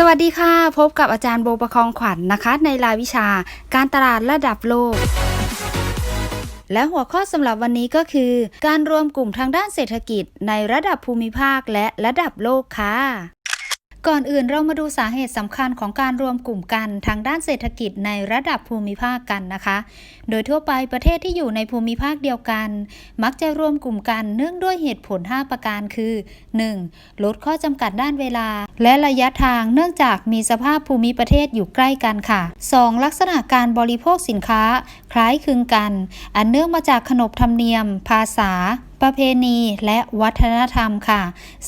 สวัสดีค่ะ พบกับอาจารย์โบประคองขวัญนนะคะ ในรายวิชาการตลาดระดับโลก และหัวข้อสำหรับวันนี้ก็คือ การรวมกลุ่มทางด้านเศรษฐกิจในระดับภูมิภาคและระดับโลกค่ะ ก่อนอื่นเรามาดูสาเหตุสำคัญของการรวมกลุ่มกันทางด้านเศรษฐกิจในระดับภูมิภาคกันนะคะ โดยทั่วไปประเทศที่อยู่ในภูมิภาคเดียวกัน มักจะรวมกลุ่มกันเนื่องด้วยเหตุผล 5 ประการคือ 1. ลดข้อจำกัดด้านเวลา และระยะทางเนื่องจากมีสภาพภูมิประเทศอยู่ใกล้กันค่ะ 2. ลักษณะการบริโภคสินค้า คล้ายคลึงกัน อันเนื่องมาจากขนบธรรมเนียม ภาษาประเพณีและวัฒนธรรมค่ะ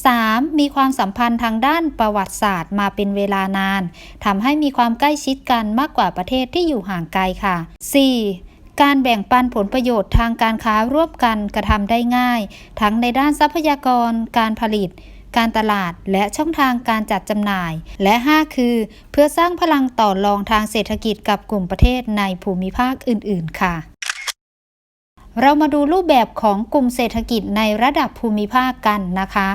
3. มีความสัมพันธ์ทางด้านประวัติศาสตร์มาเป็นเวลานาน ทำให้มีความใกล้ชิดกันมากกว่าประเทศที่อยู่ห่างไกลค่ะ 4. การแบ่งปันผลประโยชน์ทางการค้าร่วมกันกระทำได้ง่าย ทั้งในด้านทรัพยากรการผลิต การตลาดและช่องทางการจัดจำหน่าย และ 5 คือ เพื่อสร้างพลังต่อรองทางเศรษฐกิจกับกลุ่มประเทศในภูมิภาคอื่น ๆ ค่ะเรามาดูรูปแบบของกลุ่มเศรษฐกิจในระดับภูมิภาคกันนะคะ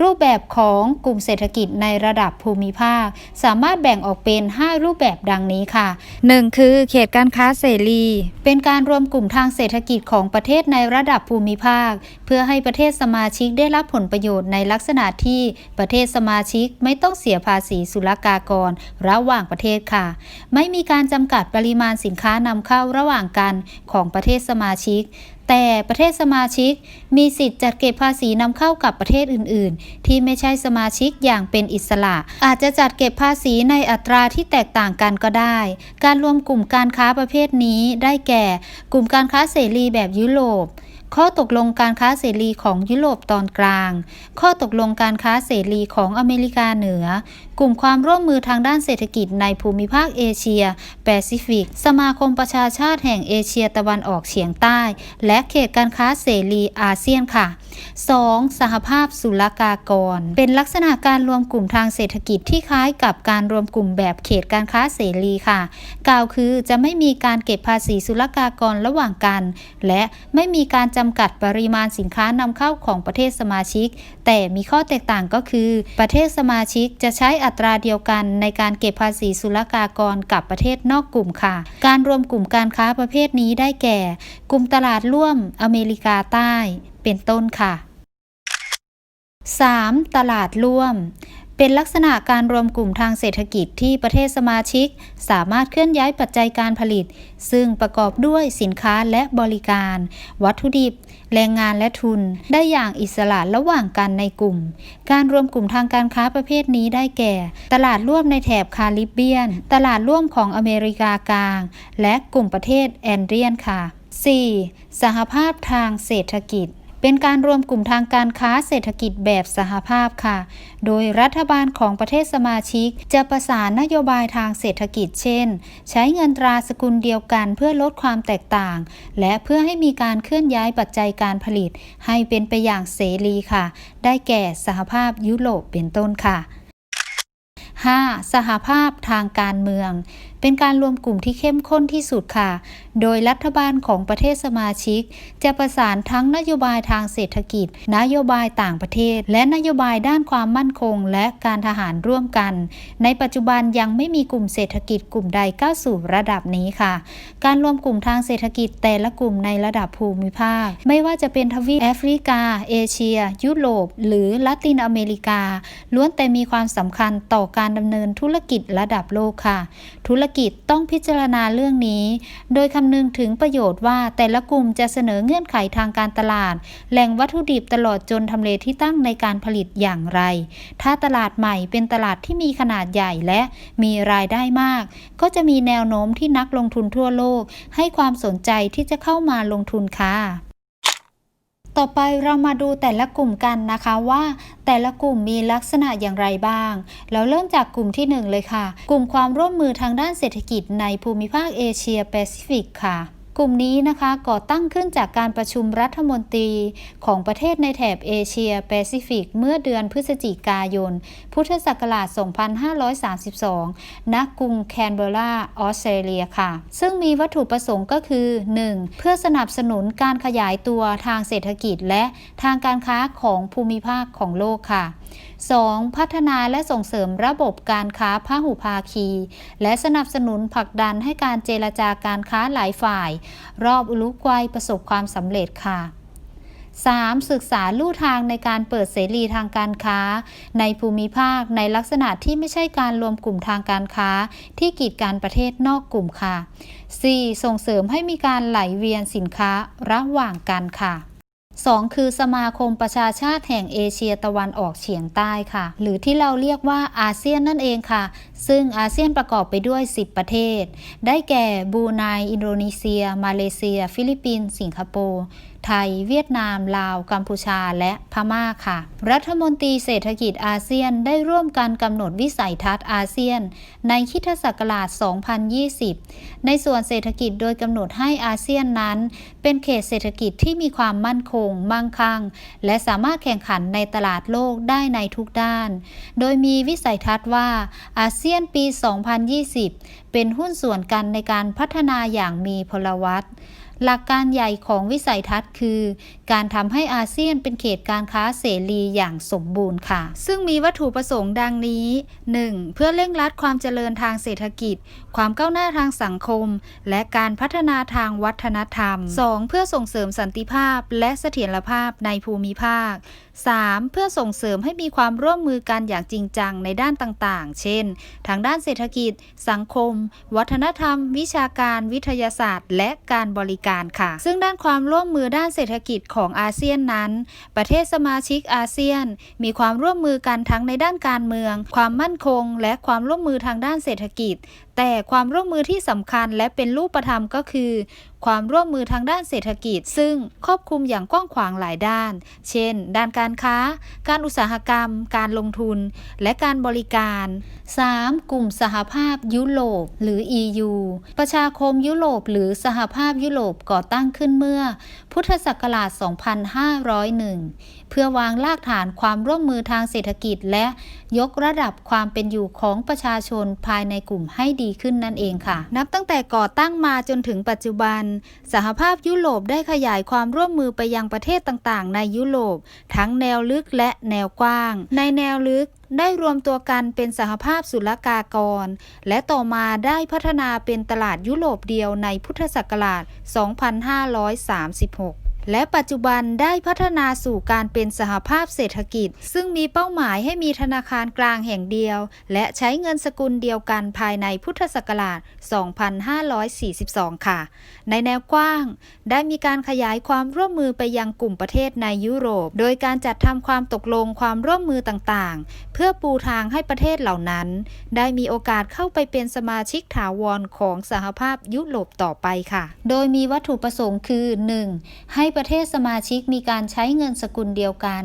รูปแบบของกลุ่มเศรษฐกิจในระดับภูมิภาค สามารถแบ่งออกเป็น 5 รูปแบบดังนี้ค่ะ 1. คือเขตการค้าเสรี เป็นการรวมกลุ่มทางเศรษฐกิจของประเทศในระดับภูมิภาค เพื่อให้ประเทศสมาชิกได้รับผลประโยชน์ในลักษณะที่ประเทศสมาชิกไม่ต้องเสียภาษีศุลกากรระหว่างประเทศค่ะ ไม่มีการจำกัดปริมาณสินค้านำเข้าระหว่างกันของประเทศสมาชิกแต่ประเทศสมาชิกมีสิทธิ์จัดเก็บภาษีนำเข้ากับประเทศอื่น ๆ ที่ไม่ใช่สมาชิกอย่างเป็นอิสระ อาจจะจัดเก็บภาษีในอัตราที่แตกต่างกันก็ได้ การรวมกลุ่มการค้าประเภทนี้ได้แก่ กลุ่มการค้าเสรีแบบยุโรปข้อตกลงการค้าเสรีของยุโรปตอนกลาง ข้อตกลงการค้าเสรีของอเมริกาเหนือกลุ่มความร่วมมือทางด้านเศรษฐกิจในภูมิภาคเอเชีย แปซิฟิก สมาคมประชาชาติแห่งเอเชียตะวันออกเฉียงใต้ และเขตการค้าเสรีอาเซียนค่ะ 2. สหภาพศุลกากร เป็นลักษณะการรวมกลุ่มทางเศรษฐกิจที่คล้ายกับการรวมกลุ่มแบบเขตการค้าเสรีค่ะ กล่าวคือจะไม่มีการเก็บภาษีศุลกากรระหว่างกัน และไม่มีการจำกัดปริมาณสินค้านำเข้าของประเทศสมาชิก แต่มีข้อแตกต่างก็คือ ประเทศสมาชิกจะใช้อัตราเดียวกันในการเก็บภาษีศุลกากรกับประเทศนอกกลุ่มค่ะ การรวมกลุ่มการค้าประเภทนี้ได้แก่ กลุ่มตลาดร่วมอเมริกาใต้ เป็นต้นค่ะ 3. ตลาดร่วม เป็นลักษณะการรวมกลุ่มทางเศรษฐกิจที่ประเทศสมาชิก สามารถเคลื่อนย้ายปัจจัยการผลิต ซึ่งประกอบด้วยสินค้าและบริการ วัตถุดิบ แรงงานและทุน ได้อย่างอิสระระหว่างกันในกลุ่ม การรวมกลุ่มทางการค้าประเภทนี้ได้แก่ ตลาดร่วมในแถบคาริบเบียน ตลาดร่วมของอเมริกากลาง และกลุ่มประเทศแอนเดรียนค่ะ 4. สหภาพทางเศรษฐกิจ เป็นการรวมกลุ่มทางการค้าเศรษฐกิจแบบสหภาพค่ะ โดยรัฐบาลของประเทศสมาชิก จะประสานนโยบายทางเศรษฐกิจเช่น ใช้เงินตราสกุลเดียวกันเพื่อลดความแตกต่าง และเพื่อให้มีการเคลื่อนย้ายปัจจัยการผลิต ให้เป็นไปอย่างเสรีค่ะ ได้แก่สหภาพยุโรปเป็นต้นค่ะ 5. สหภาพทางการเมือง เป็นการรวมกลุ่มที่เข้มข้นที่สุดค่ะ โดยรัฐบาลของประเทศสมาชิก จะประสานทั้งนโยบายทางเศรษฐกิจ นโยบายต่างประเทศ และนโยบายด้านความมั่นคง และการทหารร่วมกัน ในปัจจุบันยังไม่มีกลุ่มเศรษฐกิจกลุ่มใดก้าวสู่ระดับนี้ค่ะ การรวมกลุ่มทางเศรษฐกิจแต่ละกลุ่มในระดับภูมิภาค ไม่ว่าจะเป็นทวีปแอฟริกา เอเชีย ยุโรป หรือละตินอเมริกา ล้วนแต่มีความสำคัญต่อการดำเนินธุรกิจระดับโลกค่ะ ธุรกิจต้องพิจารณาเรื่องนี้ โดยคำนึงถึงประโยชน์ว่าแต่ละกลุ่มจะเสนอเงื่อนไขทางการตลาด แหล่งวัตถุดิบตลอดจนทำเลที่ตั้งในการผลิตอย่างไร ถ้าตลาดใหม่เป็นตลาดที่มีขนาดใหญ่และมีรายได้มาก ก็จะมีแนวโน้มที่นักลงทุนทั่วโลก ให้ความสนใจที่จะเข้ามาลงทุนค่ะ ต่อไปเรามาดูแต่ละกลุ่มกันนะคะว่า แต่ละกลุ่มมีลักษณะอย่างไรบ้างแล้วเริ่มจากกลุ่มที่ 1 เลยค่ะ กลุ่มความร่วมมือทางด้านเศรษฐกิจในภูมิภาคเอเชียแปซิฟิกค่ะ กลุ่มนี้นะคะก่อตั้งขึ้นจากการประชุมรัฐมนตรีของประเทศในแถบเอเชียแปซิฟิกเมื่อเดือนพฤศจิกายน พุทธศักราช 2532 ณ กรุงแคนเบอร์ราออสเตรเลียค่ะ ซึ่งมีวัตถุประสงค์ก็คือ 1. เพื่อสนับสนุนการขยายตัวทางเศรษฐกิจและทางการค้าของภูมิภาคของโลกค่ะ 2. พัฒนาและส่งเสริมระบบการค้าพหุภาคี และสนับสนุนผลักดันให้การเจรจาการค้าหลายฝ่ายรอบอุรุกวัยประสบความสำเร็จค่ะ 3. ศึกษาลู่ทางในการเปิดเสรีทางการค้า ในภูมิภาคในลักษณะที่ไม่ใช่การรวมกลุ่มทางการค้า ที่กีดการประเทศนอกกลุ่มค่ะ 4. ส่งเสริมให้มีการไหลเวียนสินค้าระหว่างกันค่ะ 2. คือสมาคมประชาชาติแห่งเอเชียตะวันออกเฉียงใต้ค่ะ หรือที่เราเรียกว่าอาเซียนนั่นเองค่ะ ซึ่งอาเซียนประกอบไปด้วย 10 ประเทศ ได้แก่บรูไนอินโดนีเซีย มาเลเซีย ฟิลิปปินส์สิงคโปร์ ไทย เวียดนาม ลาว กัมพูชา และพม่าค่ะ รัฐมนตรีเศรษฐกิจอาเซียนได้ร่วมกันกำหนดวิสัยทัศน์อาเซียน ในคริดศักราช 2020 ในส่วนเศรษฐกิจโดยกำหนดให้อาเซียนนั้น เป็นเขตเศรษฐกิจที่มีความมั่นคง มั่งคั่ง และสามารถแข่งขันในตลาดโลกได้ในทุกด้าน โดยมีวิสัยทัศน์ว่าอาเซียนปี 2020 เป็นหุ้นส่วนกันในการพัฒนาอย่างมีพลวัตหลักการใหญ่ของวิสัยทัศน์คือ การทำให้อาเซียนเป็นเขตการค้าเสรีอย่างสมบูรณ์ค่ะ ซึ่งมีวัตถุประสงค์ดังนี้ 1. เพื่อเร่งรัดความเจริญทางเศรษฐกิจ ความก้าวหน้าทางสังคม และการพัฒนาทางวัฒนธรรม 2. เพื่อส่งเสริมสันติภาพและเสถียรภาพในภูมิภาค 3. เพื่อส่งเสริมให้มีความร่วมมือกันอย่างจริงจังในด้านต่างๆ เช่น ทางด้านเศรษฐกิจ สังคม วัฒนธรรม วิชาการ วิทยาศาสตร์ และการบริการค่ะ ซึ่งด้านความร่วมมือด้านเศรษฐกิจของอาเซียนนั้น ประเทศสมาชิกอาเซียน มีความร่วมมือกันทั้งในด้านการเมือง ความมั่นคง และความร่วมมือทางด้านเศรษฐกิจแต่ความร่วมมือที่สำคัญและเป็นรูปธรรมก็คือ ความร่วมมือทางด้านเศรษฐกิจ ซึ่งครอบคลุมอย่างกว้างขวางหลายด้าน เช่น ด้านการค้า การอุตสาหกรรม การลงทุน และการบริการ 3. กลุ่มสหภาพยุโรป หรือ EU ประชาคมยุโรป หรือสหภาพยุโรปก่อตั้งขึ้นเมื่อ พุทธศักราช 2501 เพื่อวางรากฐานความร่วมมือทางเศรษฐกิจ และยกระดับความเป็นอยู่ของประชาชนภายในกลุ่มให้ดีขึ้นนั่นเองค่ะ นับตั้งแต่ก่อตั้งมาจนถึงปัจจุบัน สหภาพยุโรปได้ขยายความร่วมมือไปยังประเทศต่างๆ ในยุโรป ทั้งแนวลึกและแนวกว้าง ในแนวลึกได้รวมตัวกันเป็นสหภาพศุลกากร และต่อมาได้พัฒนาเป็นตลาดยุโรปเดียวในพุทธศักราช 2536 และปัจจุบันได้พัฒนาสู่การเป็นสหภาพเศรษฐกิจ ซึ่งมีเป้าหมายให้มีธนาคารกลางแห่งเดียว และใช้เงินสกุลเดียวกันภายในพุทธศักราช 2542 ค่ะ ในแนวกว้าง ได้มีการขยายความร่วมมือไปยังกลุ่มประเทศในยุโรป โดยการจัดทำความตกลงความร่วมมือต่างๆ เพื่อปูทางให้ประเทศเหล่านั้น ได้มีโอกาสเข้าไปเป็นสมาชิกถาวรของสหภาพยุโรปต่อไปค่ะ โดยมีวัตถุประสงค์คือ 1. ให้ประเทศสมาชิกมีการใช้เงินสกุลเดียวกัน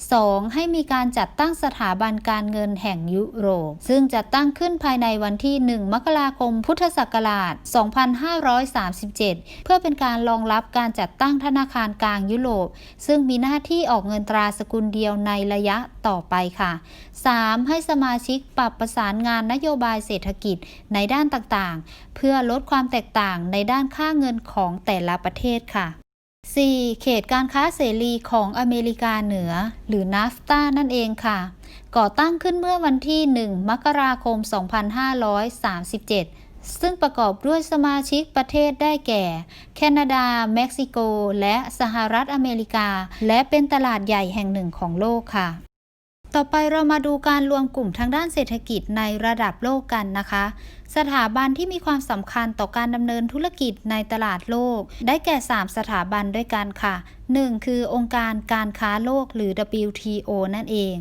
2. ให้มีการจัดตั้งสถาบันการเงินแห่งยุโรป ซึ่งจัดตั้งขึ้นภายในวันที่ 1 มกราคม พุทธศักราช 2537 เพื่อเป็นการรองรับการจัดตั้งธนาคารกลางยุโรป ซึ่งมีหน้าที่ออกเงินตราสกุลเดียวในระยะต่อไปค่ะ 3. ให้สมาชิกปรับประสานงานนโยบายเศรษฐกิจในด้านต่างๆ เพื่อลดความแตกต่างในด้านค่าเงินของแต่ละประเทศค่ะ 4. เขตการค้าเสรีของอเมริกาเหนือ หรือนาฟตานั่นเองค่ะ ก่อตั้งขึ้นเมื่อวันที่ 1 มกราคม 2537 ซึ่งประกอบด้วยสมาชิกประเทศได้แก่ แคนาดา เม็กซิโก และสหรัฐอเมริกา และเป็นตลาดใหญ่แห่งหนึ่งของโลกค่ะ ต่อไปเรามาดูการรวมกลุ่มทางด้านเศรษฐกิจในระดับโลกกันนะคะ สถาบันที่มีความสำคัญต่อการดำเนินธุรกิจในตลาดโลก ได้แก่ 3 สถาบันด้วยกันค่ะ 1. คือองค์การการค้าโลกหรือ WTO นั่นเอง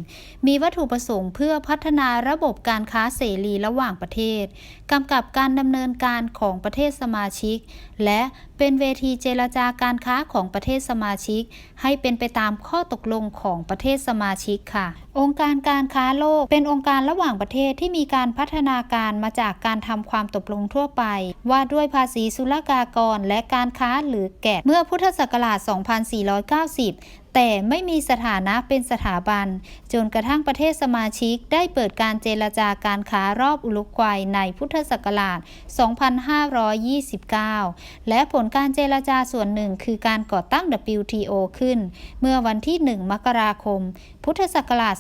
มีวัตถุประสงค์เพื่อพัฒนาระบบการค้าเสรีระหว่างประเทศกำกับการดำเนินการของประเทศสมาชิก และเป็นเวทีเจรจาการค้าของประเทศสมาชิก ให้เป็นไปตามข้อตกลงของประเทศสมาชิกค่ะ องค์การการค้าโลกเป็นองค์การระหว่างประเทศที่มีการพัฒนาการมาจากการทำความตกลงทั่วไป ว่าด้วยภาษีศุลกากรและการค้าหรือแกะเมื่อพุทธศักราช 2490 แต่ไม่มีสถานะเป็นสถาบัน จนกระทั่งประเทศสมาชิกได้เปิดการเจรจาการค้ารอบอุลุกวัยในพุทธศักราช 2529 และผลการเจรจาส่วนหนึ่งคือการก่อตั้ง WTO ขึ้น เมื่อวันที่ 1 มกราคม พุทธศักราช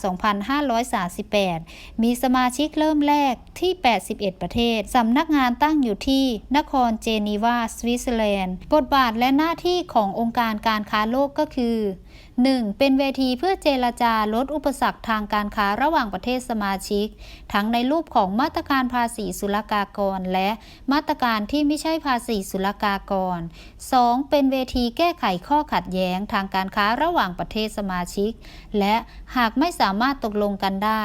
2538 มีสมาชิกเริ่มแรกที่ 81 ประเทศ สำนักงานตั้งอยู่ที่นครเจนีวา สวิตเซอร์แลนด์ บทบาทและหน้าที่ขององค์การการค้าโลกก็คือ 1. เป็นเวทีเพื่อเจรจาลดอุปสรรคทางการค้าระหว่างประเทศสมาชิก ทั้งในรูปของมาตรการภาษีศุลกากร และมาตรการที่ไม่ใช่ภาษีศุลกากร 2. เป็นเวทีแก้ไขข้อขัดแย้งทางการค้าระหว่างประเทศสมาชิก และหากไม่สามารถตกลงกันได้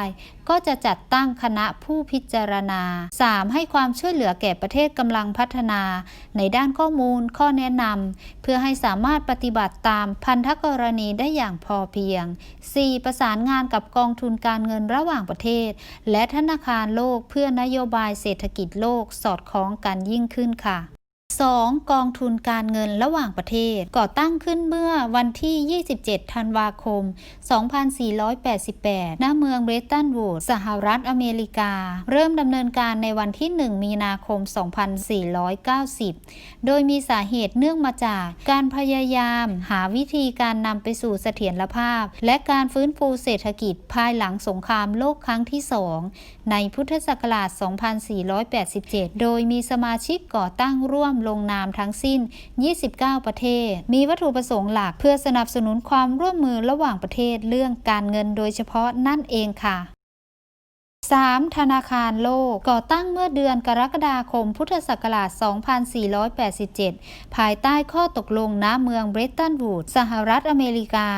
ก็จะจัดตั้งคณะผู้พิจารณา 3. ให้ความช่วยเหลือแก่ประเทศกำลังพัฒนา ในด้านข้อมูลข้อแนะนำเพื่อให้สามารถปฏิบัติตามพันธกรณีได้อย่างพอเพียง 4. ประสานงานกับกองทุนการเงินระหว่างประเทศ และธนาคารโลกเพื่อนโยบายเศรษฐกิจโลกสอดคล้องกันยิ่งขึ้นค่ะ 2. กองทุนการเงินระหว่างประเทศ ก่อตั้งขึ้นเมื่อวันที่ 27 ธันวาคม 2488 ณ เมืองเบรตันวูด สหรัฐอเมริกา เริ่มดำเนินการในวันที่ 1 มีนาคม 2490 โดยมีสาเหตุเนื่องมาจากการพยายามหาวิธีการนำไปสู่เสถียรภาพ และการฟื้นฟูเศรษฐกิจภายหลังสงครามโลกครั้งที่ 2 ในพุทธศักราช 2487 โดยมีสมาชิกก่อตั้งร่วมลงนามทั้งสิ้น 29 ประเทศ มีวัตถุประสงค์หลักเพื่อสนับสนุนความร่วมมือระหว่างประเทศเรื่องการเงินโดยเฉพาะนั่นเองค่ะ 3. ธนาคารโลก ก่อตั้งเมื่อเดือนกรกฎาคมพุทธศักราช 2487 ภายใต้ข้อตกลงณเมืองเบรตันวูด สหรัฐอเมริกา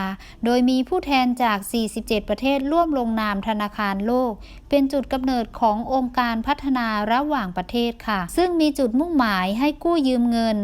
โดยมีผู้แทนจาก 47 ประเทศร่วมลงนามธนาคารโลกเป็นจุดกำเนิดขององค์การพัฒนาระหว่างประเทศค่ะ ซึ่งมีจุดมุ่งหมายให้กู้ยืมเงิน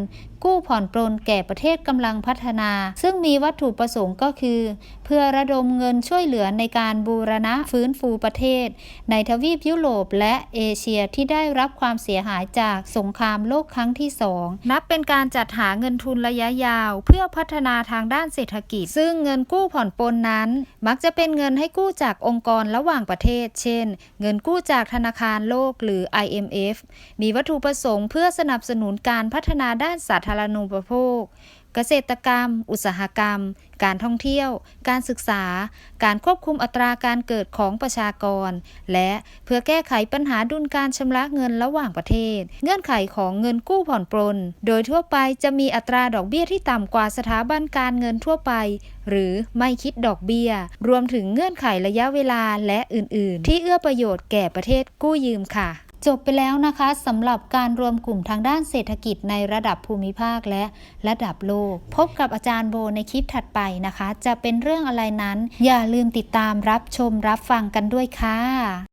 กู้ผ่อนปรนแก่ประเทศกำลังพัฒนา ซึ่งมีวัตถุประสงค์ก็คือ เพื่อระดมเงินช่วยเหลือในการบูรณะฟื้นฟูประเทศ ในทวีปยุโรปและเอเชียที่ได้รับความเสียหายจากสงครามโลกครั้งที่สองนับเป็นการจัดหาเงินทุนระยะยาว เพื่อพัฒนาทางด้านเศรษฐกิจ ซึ่งเงินกู้ผ่อนปลนนั้น มักจะเป็นเงินให้กู้จากองค์กรระหว่างประเทศ เช่นเงินกู้จากธนาคารโลกหรือ IMF มีวัตถุประสงค์เพื่อสนับสนุนการพัฒนาด้านสาธารณูปโภค เกษตรกรรม อุตสาหกรรม การท่องเที่ยว การศึกษา การควบคุมอัตราการเกิดของประชากร และเพื่อแก้ไขปัญหาดุลการชำระเงินระหว่างประเทศ เงื่อนไขของเงินกู้ผ่อนปรนโดยทั่วไปจะมีอัตราดอกเบี้ยที่ต่ำกว่าสถาบันการเงินทั่วไป หรือไม่คิดดอกเบี้ย รวมถึงเงื่อนไขระยะเวลาและอื่น ๆ ที่เอื้อประโยชน์แก่ประเทศกู้ยืมค่ะ จบไปแล้วนะคะสำหรับการรวมกลุ่มทางด้านเศรษฐกิจในระดับภูมิภาคและระดับโลก พบกับอาจารย์โบในคลิปถัดไปนะคะ จะเป็นเรื่องอะไรนั้น อย่าลืมติดตามรับชมรับฟังกันด้วยค่ะ